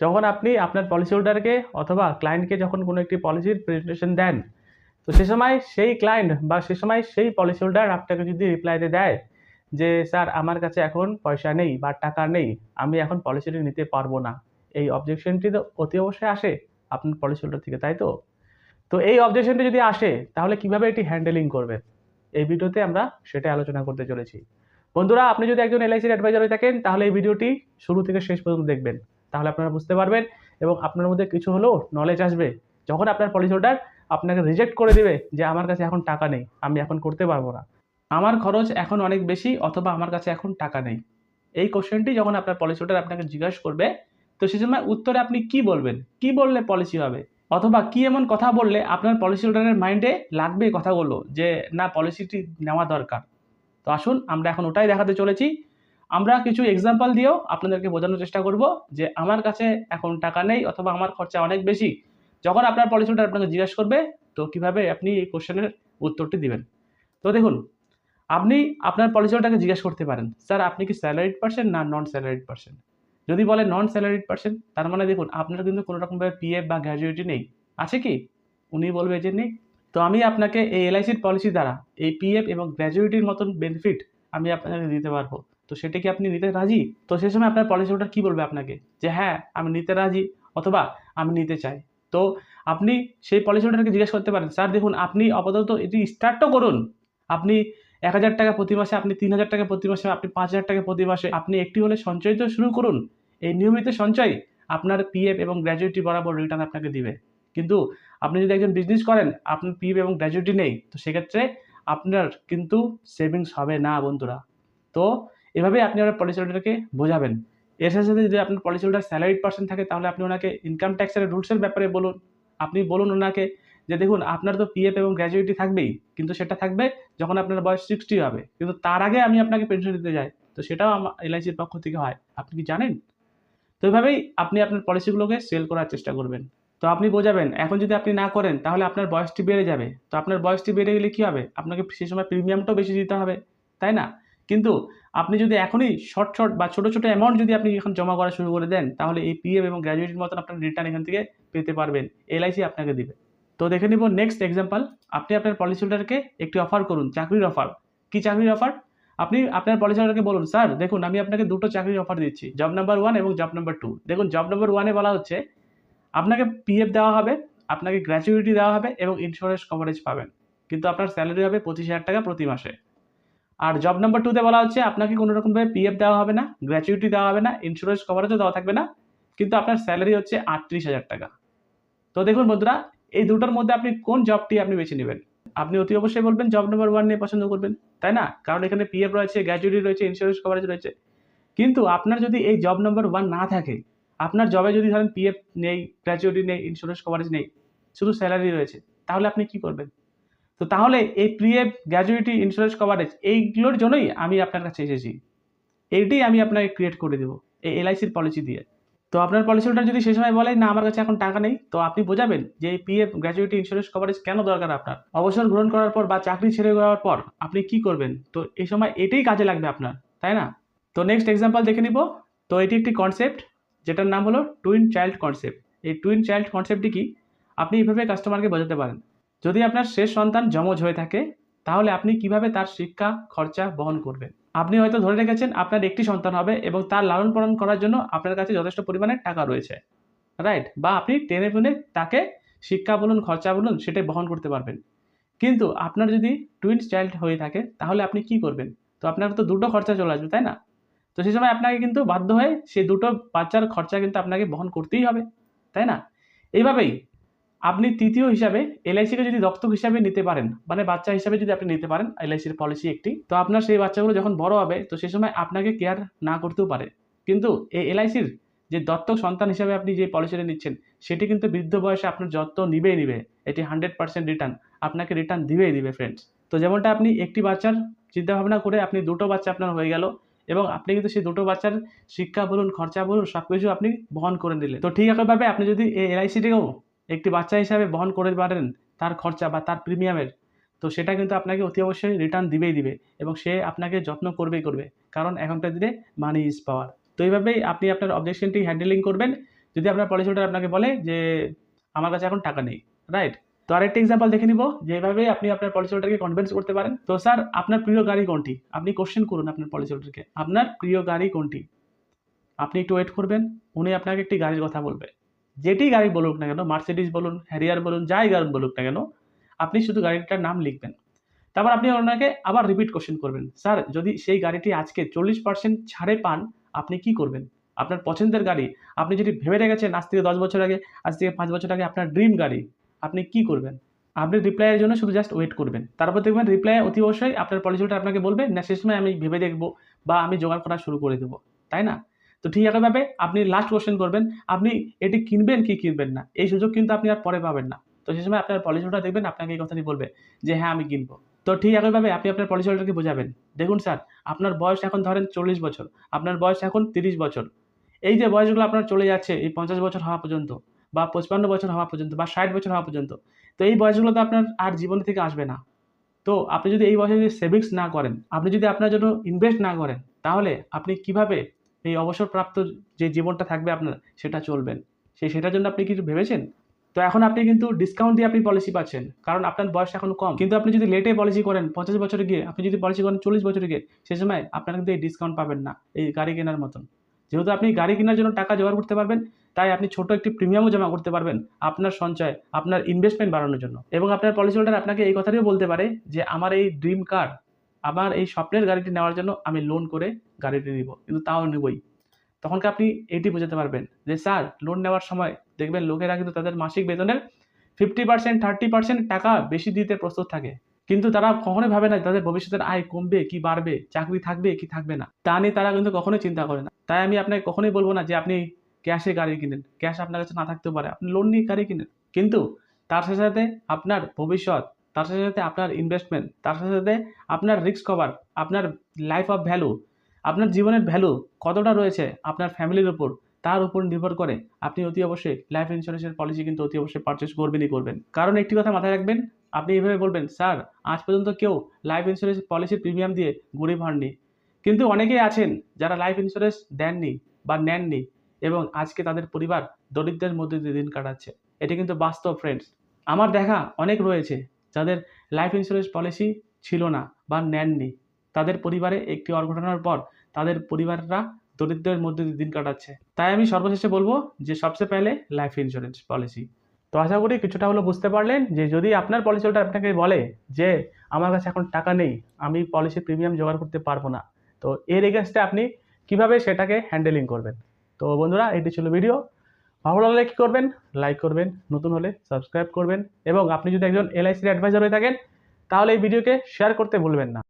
যখন আপনি আপনার পলিসি হোল্ডারকে অথবা ক্লায়েন্টকে যখন কোনো একটি পলিসির প্রেজেন্টেশন দেন, তো সে সময় সেই ক্লায়েন্ট বা সে সময় সেই পলিসি হোল্ডার আপনাকে যদি রিপ্লাইতে দেয় যে, স্যার, আমার কাছে এখন পয়সা নেই বা টাকা নেই, আমি এখন পলিসিটি নিতে পারব না। এই অবজেকশনটি তো অতি অবশ্যই আসে আপনার পলিসি হোল্ডার থেকে, তাই তো? তো এই অবজেকশনটি যদি আসে, তাহলে কীভাবে এটি হ্যান্ডেলিং করবেন এই ভিডিওতে আমরা সেটাই আলোচনা করতে চলেছি। বন্ধুরা, আপনি যদি একজন এলআইসির অ্যাডভাইজার হয়ে থাকেন, তাহলে এই ভিডিওটি শুরু থেকে শেষ পর্যন্ত দেখবেন। তাহলে আপনারা বুঝতে পারবেন এবং আপনার মধ্যে কিছু হলেও নলেজ আসবে। যখন আপনার পলিসি হোল্ডার আপনাকে রিজেক্ট করে দিবে যে আমার কাছে এখন টাকা নেই, আমি এখন করতে পারব না। আমার খরচ এখন অনেক বেশি অথবা আমার কাছে এখন টাকা নেই। এই কোশ্চেনটি যখন আপনার পলিসি হোল্ডার আপনাকে জিজ্ঞাসা করবে, তো সে সময় উত্তরে আপনি কি বলবেন? কি বললে পলিসি হবে? অথবা কি এমন কথা বললে আপনার পলিসি হোল্ডারের মাইন্ডে লাগবে কথাগুলো যে, না পলিসিটি নেওয়া দরকার। তো আসুন, আমরা এখন ওটাই দেখাতে চলেছি। আমরা কিছু এক্সাম্পল দিয়েও আপনাদেরকে বোঝানোর চেষ্টা করব যে আমার কাছে এখন টাকা নেই অথবা আমার খরচা অনেক বেশি। যখন আপনার পলিসি হোল্ডার আপনাকে জিজ্ঞাসা করবে, তো কীভাবে আপনি এই কোশ্চেনের উত্তরটি দিবেন? তো দেখুন, আপনি আপনার পলিসি হোল্ডারকে জিজ্ঞাসা করতে পারেন স্যার আপনি কি স্যালারিড পার্সন না নন স্যালারিড পার্সন যদি বলে নন স্যালারিড পার্সন তার মানে দেখুন, আপনার কিন্তু কোনো রকমভাবে পিএফ বা গ্র্যাজুয়েটি নেই। আছে কি? উনি বলবে যে নেই। তো আমি আপনাকে এই এলআইসির পলিসি দ্বারা এই পিএফ এবং গ্র্যাজুয়েটির মতন বেনিফিট আমি আপনাকে দিতে পারব। তো সেটা কি আপনি নিতে রাজি? তো সে সময় আপনার পলিসি হোল্ডার কী বলবে আপনাকে? যে হ্যাঁ আমি নিতে রাজি অথবা আমি নিতে চাই। তো আপনি সেই পলিসি হোল্ডারকে জিজ্ঞেস করতে পারেন, স্যার, দেখুন, আপনি আপাতত এটি স্টার্টও করুন। আপনি এক হাজার টাকা প্রতি মাসে, আপনি তিন হাজার টাকা প্রতি মাসে, আপনি পাঁচ হাজার টাকা প্রতি মাসে, আপনি একটি হলে সঞ্চয় তো শুরু করুন। এই নিয়মিত সঞ্চয় আপনার পিএফ এবং গ্র্যাজুয়েটি বরাবর রিটার্ন আপনাকে দিবে। কিন্তু আপনি যদি একজন বিজনেস করেন, আপনার পিএফ এবং গ্র্যাজুয়েটি নেই। তো সেক্ষেত্রে আপনার কিন্তু সেভিংস হবে না, বন্ধুরা। তো এভাবে আপনি আপনার পলিসি হোল্ডারকে বোঝাবেন। এর সাথে সাথে যদি আপনার পলিসি হোল্ডার স্যালারিড পার্সন থাকে, তাহলে আপনি ওনাকে ইনকাম ট্যাক্সের রুলসের ব্যাপারে বলুন। আপনি বলুন ওনাকে যে, দেখুন, আপনার তো পিএফ এবং গ্র্যাজুয়েটি থাকবেই, কিন্তু সেটা থাকবে যখন আপনার বয়স সিক্সটি হবে। কিন্তু তার আগে আমি আপনাকে পেনশন দিতে যাই। তো সেটাও আমার এলআইসির পক্ষ থেকে হয়। আপনি কি জানেন? তো এভাবেই আপনি আপনার পলিসিগুলোকে সেল করার চেষ্টা করবেন। তো আপনি বোঝাবেন, এখন যদি আপনি না করেন, তাহলে আপনার বয়সটি বেড়ে যাবে। তো আপনার বয়সটি বেড়ে গেলে কী হবে? আপনাকে সেই সময় প্রিমিয়ামটাও বেশি দিতে হবে, তাই না? কিন্তু আপনি যদি এখনই শর্ট শর্ট বা ছোটো ছোটো অ্যামাউন্ট যদি আপনি এখন জমা করা শুরু করে দেন, তাহলে এই পিএফ এবং গ্র্যাজুয়েটির মতন আপনার রিটার্ন এখান থেকে পেতে পারবেন। এলআইসি আপনাকে দিবে। তো দেখে নিব নেক্সট এক্সাম্পল আপনি আপনার পলিসি হোল্ডারকে একটি অফার করুন, চাকরির অফার কি চাকরির অফার আপনি আপনার পলিসি হোল্ডারকে বলুন স্যার দেখুন, আমি আপনাকে দুটো চাকরির অফার দিচ্ছি জব নাম্বার ওয়ান এবং জব নাম্বার টু দেখুন জব নাম্বার ওয়ানে বলা হচ্ছে, আপনাকে পিএফ দেওয়া হবে, আপনাকে গ্র্যাচুইটি দেওয়া হবে এবং ইন্স্যুরেন্স কভারেজ পাবেন। কিন্তু আপনার স্যালারি হবে পঁচিশ হাজার টাকা প্রতি মাসে। আর জব নাম্বার টুতে বলা হচ্ছে, আপনাকে কোনো রকমভাবে পিএফ দেওয়া হবে না গ্র্যাচুইটি দেওয়া হবে না ইন্স্যুরেন্স কভারেজও দেওয়া থাকবে না, কিন্তু আপনার স্যালারি হচ্ছে আটত্রিশ হাজার টাকা। তো দেখুন বন্ধুরা, এই দুটোর মধ্যে আপনি কোন জবটি আপনি বেছে নেবেন? আপনি অতি অবশ্যই বলবেন জব নাম্বার ওয়ান নিয়ে পছন্দ করবেন, তাই না? কারণ এখানে পিএফ রয়েছে গ্র্যাচুইটি রয়েছে ইন্স্যুরেন্স কভারেজ রয়েছে। কিন্তু আপনার যদি এই জব নাম্বার ওয়ান না থাকে, আপনার জবে যদি ধরেন পিএফ নেই গ্র্যাচুইটি নেই ইন্স্যুরেন্স কভারেজ নেই, শুধু স্যালারি রয়েছে, তাহলে আপনি কি করবেন? তো তাহলে এই পিএফ গ্র্যাজুয়েটি ইন্স্যুরেন্স কভারেজ এইগুলোর জন্যই আমি আপনার কাছে এসেছি। এইটাই আমি আপনাকে ক্রিয়েট করে দেবো এই এলআইসির পলিসি দিয়ে। তো আপনার পলিসি হোল্ডার যদি সেই সময় বলে, না, আমার কাছে এখন টাকা নেই, তো আপনি বোঝাবেন যে এই পিএফ গ্র্যাজুয়েটি ইন্স্যুরেন্স কভারেজ কেন দরকার আপনার? অবসর গ্রহণ করার পর বা চাকরি ছেড়ে যাওয়ার পর আপনি কি করবেন? তো এই সময় এটাই কাজে লাগবে আপনার, তাই না? তো নেক্সট এক্সাম্পল দেখে নিব। তো এটি একটি কনসেপ্ট যেটার নাম হলো টুইন চাইল্ড কনসেপ্ট এই টুইন চাইল্ড কনসেপ্টটি কি? আপনি এইভাবে কাস্টমারকে বোঝাতে পারেন। যদি আপনার শেষ সন্তান যমজ হয়ে থাকে, তাহলে আপনি কীভাবে তার শিক্ষা, খরচা বহন করবেন? আপনি হয়তো ধরে রেখেছেন আপনার একটি সন্তান হবে এবং তার লালন পালন করার জন্য আপনার কাছে যথেষ্ট পরিমাণে টাকা রয়েছে। রাইট বা আপনি টেনে টুনে তাকে শিক্ষা বলুন, খরচা বলুন, সেটাই বহন করতে পারবেন। কিন্তু আপনার যদি টুইন্স চাইল্ড হয়ে থাকে, তাহলে আপনি কি করবেন? তো আপনার তো দুটো খরচা চলে আসবে, তাই না? তো সেই সময় আপনাকে কিন্তু বাধ্য হয়ে সেই দুটো বাচ্চার খরচা কিন্তু আপনাকে বহন করতেই হবে, তাই না? এইভাবেই আপনি তৃতীয় হিসাবে এলআইসিকে যদি দত্তক হিসাবে নিতে পারেন মানে বাচ্চা হিসাবে যদি আপনি নিতে পারেন এলআইসির পলিসি একটি, তো আপনার সেই বাচ্চাগুলো যখন বড় হবে, তো সেই সময় আপনাকে কেয়ার না করতেও পারে। কিন্তু এই এলআইসির যে দত্তক সন্তান হিসাবে আপনি যে পলিসিটা নিচ্ছেন, সেটি কিন্তু বৃদ্ধ বয়সে আপনার যত্ন নিবেই নিবে। এটি হান্ড্রেড পার্সেন্ট রিটার্ন আপনাকে রিটার্ন দিবেই দিবে ফ্রেন্ডস তো যেমনটা আপনি একটি বাচ্চার চিন্তাভাবনা করে আপনি দুটো বাচ্চা আপনার হয়ে গেল, এবং আপনি কিন্তু সেই দুটো বাচ্চার শিক্ষা বলুন, খরচা বলুন সব কিছু আপনি বহন করে নিলেন। তো ঠিক একইভাবে আপনি যদি এই এলআইসিটিকেও একটি বাচ্চা হিসাবে বহন করে পারেন তার খরচা বা তার প্রিমিয়ামের, তো সেটা কিন্তু আপনাকে অতি অবশ্যই রিটার্ন দিবেই দিবে এবং সে আপনাকে যত্ন করবেই করবে, কারণ এখনকার দিনে মানি ইজ পাওয়ার তো এইভাবেই আপনি আপনার অবজেকশনটি হ্যান্ডেলিং করবেন। যদি আপনার পলিসি হোল্ডার আপনাকে বলে যে, আমার কাছে এখন টাকা নেই রাইট তো আরেকটা এক্সাম্পল দেখে নিব যেভাবে আপনি আপনার পলিসি হোল্ডারকে কনভিন্স করতে পারেন। তো স্যার, আপনার প্রিয় গাড়ি কোনটি? আপনি কোশ্চেন করুন আপনার পলিসি হোল্ডারকে আপনার প্রিয় গাড়ি কোনটি? আপনি একটু ওয়েট করবেন, উনি আপনাকে একটি গাড়ির কথা বলবে। যেটি গাড়ি বলুক না কেন মার্সিডিস বলুন হ্যারিয়ার বলুন, যাই গাড়ি বলুক না কেন, আপনি শুধু গাড়িটার নাম লিখবেন। তারপর আপনি ওনাকে আবার রিপিট কোশ্চেন করবেন। স্যার, যদি সেই গাড়িটি আজকে চল্লিশ পার্সেন্ট ছাড়ে পান, আপনি কি করবেন? আপনার পছন্দের গাড়ি, আপনি যদি ভেবে রেখেছেন আজ থেকে দশ বছর আগে, আজ থেকে পাঁচ বছর আগে আপনার ড্রিম গাড়ি, আপনি কি করবেন? আপনি রিপ্লাইয়ের জন্য শুধু জাস্ট ওয়েট করবেন। তারপর দেখবেন রিপ্লাই অতি অবশ্যই আপনার পলিসিটা আপনাকে বলবে, না, সে সময় আমি ভেবে দেখব বা আমি জোগাড় করা শুরু করে দেবো। তাই না? তো ঠিক একইভাবে আপনি লাস্ট কোশ্চেন করবেন, আপনি এটি কিনবেন কি কিনবেন না? এই সুযোগ কিন্তু আপনি আর পরে পাবেন না। তো সেই সময় আপনার পলিসিটা দেখবেন, আপনাকে এই কথাটি বলবে যে হ্যাঁ আমি কিনবো। তো ঠিক একইভাবে আপনি আপনার পলিসি হোল্ডারকে বোঝাবেন। দেখুন স্যার আপনার বয়স এখন ধরেন চল্লিশ বছর, আপনার বয়স এখন তিরিশ বছর। এই যে বয়সগুলো আপনার চলে যাচ্ছে, এই পঞ্চাশ বছর হওয়া পর্যন্ত বা পঁচপান্ন বছর হওয়া পর্যন্ত বা ষাট বছর হওয়া পর্যন্ত, তো এই বয়সগুলো তো আপনার আর জীবনে থেকে আসবে না। তো আপনি যদি এই বয়সে যদি সেভিংস না করেন, আপনি যদি আপনার জন্য ইনভেস্ট না করেন, তাহলে আপনি কীভাবে এই অবসরপ্রাপ্ত যে জীবনটা থাকবে আপনার, সেটা চলবেন সেই সেটার জন্য আপনি কিছু ভেবেছেন? তো এখন আপনি কিন্তু ডিসকাউন্ট দিয়ে আপনি পলিসি পাচ্ছেন, কারণ আপনার বয়স এখন কম। কিন্তু আপনি যদি লেটে পলিসি করেন পঞ্চাশ বছরে গিয়ে, আপনি যদি পলিসি করেন চল্লিশ বছরে গিয়ে, সে সময় আপনার কিন্তু এই ডিসকাউন্ট পাবেন না, এই গাড়ি কেনার মতন। যেহেতু আপনি গাড়ি কেনার জন্য টাকা জোগাড় করতে পারবেন, তাই আপনি ছোট একটি প্রিমিয়ামও জমা করতে পারবেন আপনার সঞ্চয়, আপনার ইনভেস্টমেন্ট বাড়ানোর জন্য। এবং আপনার পলিসি হোল্ডার আপনাকে এই কথাটিও বলতে পারে যে, আমার এই ড্রিম কার আমার এই স্বপ্নের গাড়িটি নেওয়ার জন্য আমি লোন করে গাড়িটি নিব, কিন্তু তাও নেবই। তখনকে আপনি এটি বোঝাতে পারবেন যে, স্যার লোন নেওয়ার সময় দেখবেন লোকেরা কিন্তু তাদের মাসিক বেতনের ফিফটি পার্সেন্ট থার্টি পার্সেন্ট টাকা বেশি দিতে প্রস্তুত থাকে। কিন্তু তারা কখনোই ভাবে না তাদের ভবিষ্যতের আয় কমবে, কি বাড়বে, চাকরি থাকবে, কি থাকবে না। তা নিয়ে তারা কিন্তু কখনোই চিন্তা করে না। তাই আমি আপনাকে কখনোই বলব না যে, আপনি ক্যাশে গাড়ি কিনেন। ক্যাশ আপনার কাছে না থাকতেও পারে। আপনি লোন নিয়ে গাড়ি কিনেন। কিন্তু তার সাথে সাথে আপনার ভবিষ্যৎ তার সাথে সাথে আপনার ইনভেস্টমেন্ট তার সাথে সাথে আপনার রিস্ক কভার আপনার লাইফ অফ ভ্যালু আপনার জীবনের ভ্যালু কতটা রয়েছে আপনার ফ্যামিলির উপর, তার উপর নির্ভর করে আপনি অতি অবশ্যই লাইফ ইন্স্যুরেন্সের পলিসি কিন্তু অতি অবশ্যই পারচেস করবেনই করবেন। কারণ একটি কথা মাথায় রাখবেন, আপনি এইভাবে বলবেন, স্যার, আজ পর্যন্ত কেউ লাইফ ইন্স্যুরেন্স পলিসির প্রিমিয়াম দিয়ে গরিব হননি। কিন্তু অনেকেই আছেন যারা লাইফ ইন্স্যুরেন্স দেননি বা নেননি এবং আজকে তাদের পরিবার দরিদ্রের মধ্যে দিয়ে দিন কাটাচ্ছে। এটি কিন্তু বাস্তব ফ্রেন্ডস আমার দেখা অনেক রয়েছে যাদের লাইফ ইন্স্যুরেন্স পলিসি ছিল না বা নেননি, তাদের পরিবারে একটি অঘটনার পর তাদের পরিবাররা দরিদ্রের মধ্যে দিন কাটাচ্ছে। তাই আমি সর্বশেষে বলব যে সবচেয়ে পেলে লাইফ ইন্স্যুরেন্স পলিসি তো আশা করি কিছুটা হলো বুঝতে পারলেন যে যদি আপনার পলিসিটা আপনাকে বলে যে আমার কাছে এখন টাকা নেই, আমি পলিসি প্রিমিয়াম জোগাড় করতে পারব না, তো এর এগেনস্টে আপনি কীভাবে সেটাকে হ্যান্ডেলিং করবেন? তো বন্ধুরা, এটি ছিল ভিডিও ভালো লাগলে কী করবেন? লাইক করবেন, নতুন হলে সাবস্ক্রাইব করবেন এবং আপনি যদি একজন এলআইসির অ্যাডভাইজার হয়ে থাকেন, তাহলে এই ভিডিওকে শেয়ার করতে ভুলবেন না।